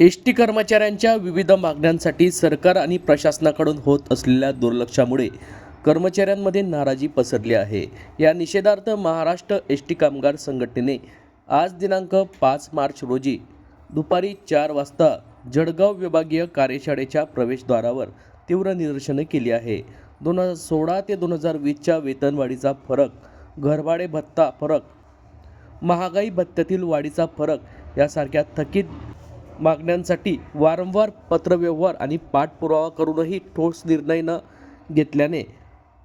S T कर्मचाऱ्यांच्या विविध मागण्यांसाठी सरकार आणि प्रशासनाकडून होत असलेल्या दुर्लक्षामुळे कर्मचाऱ्यांमध्ये नाराजी पसरली आहे. या निषेधार्थ महाराष्ट्र एस टी कामगार संघटनेने आज दिनांक पाच मार्च रोजी दुपारी चार वाजता जळगाव विभागीय कार्यशाळेच्या प्रवेशद्वारावर तीव्र निदर्शने केली आहे. दोन हजार सोळा ते दोन हजार वीसच्या वेतनवाढीचा फरक घरभाडे भत्ता फरक महागाई भत्त्यातील वाढीचा फरक यासारख्या थकीत मागण्यांसाठी वारंवार पत्रव्यवहार आणि पाठपुरावा करूनही ठोस निर्णय न घेतल्याने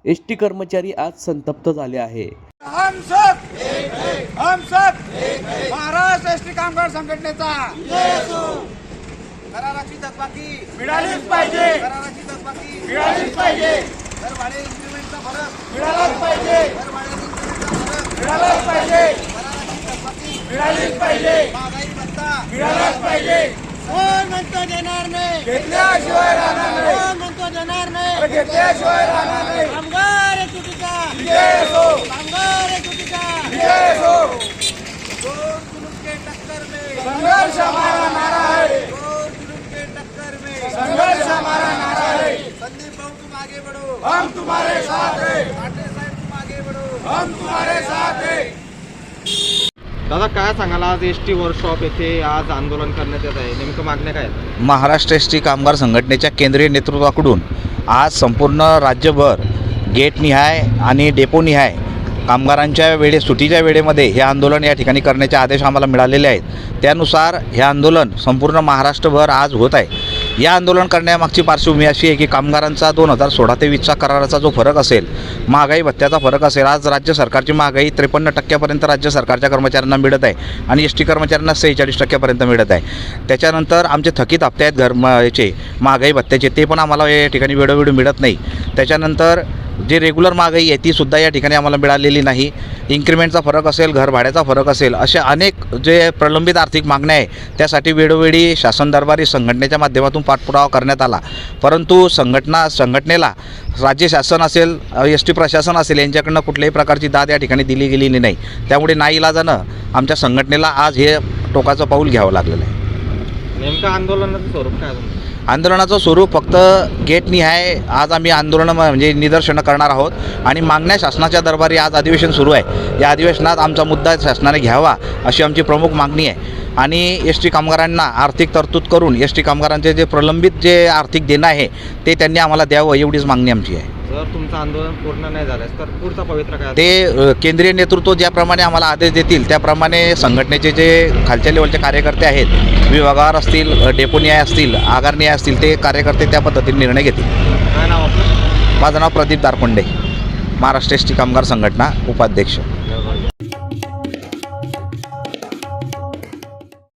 एस टी कर्मचारी आज संतप्त झाले आहे हम सब हम सब महाराष्ट्र एसटी कामगार संघटनेचा. कराराची थकबाकी मिळालीच पाहिजे. कराराची थकबाकी मिळालीच पाहिजे. दर भाडे इन्क्रिमेंटचा फरक. मिळालाच पाहिजे. दर भाडे इन्क्रिमेंटचा फरक. मिळालाच पाहिजे. कराराची थकबाकी मिळालीच पाहिजे. महागाई भत्ता मिळालाच पाहिजे. कोण म्हणतो देणार नाही? घेतल्याशिवाय राहणार नाही. कोण म्हणतो देणार नाही? घेतल्याशिवाय राहणार नाही. कामगार चुकीचा. कामगार चुकीचा. जोर जुलूम के टक्कर में. संघर्ष हमारा नारा है. जोर जुलूम के टक्कर में. संघर्ष हमारा नारा है. संदीप भाऊ तुम आगे बढ़ो. हम तुम्हारे साथ हैं पाटिल साहब तुम आगे बढ़ो हम तुम्हारे साथ हैं दादा काय सांगाल? आज एस टी वर्कशॉप येथे आज आंदोलन करण्यात येत आहे. नेमकं मागण्या काय आहेत? महाराष्ट्र एस टी कामगार संघटनेच्या केंद्रीय नेतृत्वाकडून आज संपूर्ण राज्यभर गेटनिहाय आणि डेपोनिहाय कामगारांच्या वेळे सुटीच्या वेळेमध्ये हे आंदोलन या ठिकाणी करण्याचे आदेश आम्हाला मिळालेले आहेत. त्यानुसार हे आंदोलन संपूर्ण महाराष्ट्रभर आज होत आहे. या आंदोलन करण्यामागची पार्श्वभूमी अशी आहे की कामगारांचा दोन हजार सोळा ते वीसचा कराराचा जो फरक असेल महागाई भत्त्याचा फरक असेल आज राज्य सरकारची महागाई त्रेपन्न टक्क्यापर्यंत राज्य सरकारच्या कर्मचाऱ्यांना मिळत आहे आणि एस टी कर्मचाऱ्यांना सेहेचाळीस टक्क्यापर्यंत मिळत आहे. त्याच्यानंतर आमचे थकीत हप्ते आहेत घर म- याचे महागाई भत्त्याचे ते पण आम्हाला या ठिकाणी वेळोवेळी मिळत नाही. त्याच्यानंतर जे रेग्युलर महागाई आहे तीसुद्धा या ठिकाणी आम्हाला मिळालेली नाही. इन्क्रिमेंटचा फरक असेल घर भाड्याचा फरक असेल अशा अनेक जे प्रलंबित आर्थिक मागण्या आहे त्यासाठी वेळोवेळी शासन दरबारी संघटनेच्या माध्यमातून पाठपुरावा करण्यात आला. परंतु संघटना संघटनेला राज्य शासन असेल एस टी प्रशासन असेल यांच्याकडनं कुठल्याही प्रकारची दाद या ठिकाणी दिली गेलेली नाही. त्यामुळे नाईलाजानं आमच्या संघटनेला आज हे टोकाचं पाऊल घ्यावं लागलेलं आहे. नेमकं आंदोलनाचं स्वरूप काय आंदोलनाचं स्वरूप फक्त गेटनिहाय आज आम्ही आंदोलन म्हणजे निदर्शनं करणार आहोत. आणि मागण्या शासनाच्या दरबारी आज अधिवेशन सुरू आहे. या अधिवेशनात आमचा मुद्दा शासनाने घ्यावा अशी आमची प्रमुख मागणी आहे. आणि एस टी कामगारांना आर्थिक तरतूद करून एस टी कामगारांचे जे प्रलंबित जे आर्थिक देणं आहे ते त्यांनी आम्हाला द्यावं एवढीच मागणी आमची आहे. जर तुमचं आंदोलन पूर्ण नाही झाल्यास तर पुढचा पवित्र काय ते केंद्रीय नेतृत्व ज्याप्रमाणे आम्हाला आदेश देतील त्याप्रमाणे संघटनेचे जे खालच्या लेवलचे कार्यकर्ते आहेत विभागावर असतील डेपोनियाय असतील आगारनियाय असतील ते कार्यकर्ते त्या पद्धतीने निर्णय घेतील. माझं नाव प्रदीप दारपंडे महाराष्ट्र एस टी कामगार संघटना उपाध्यक्ष.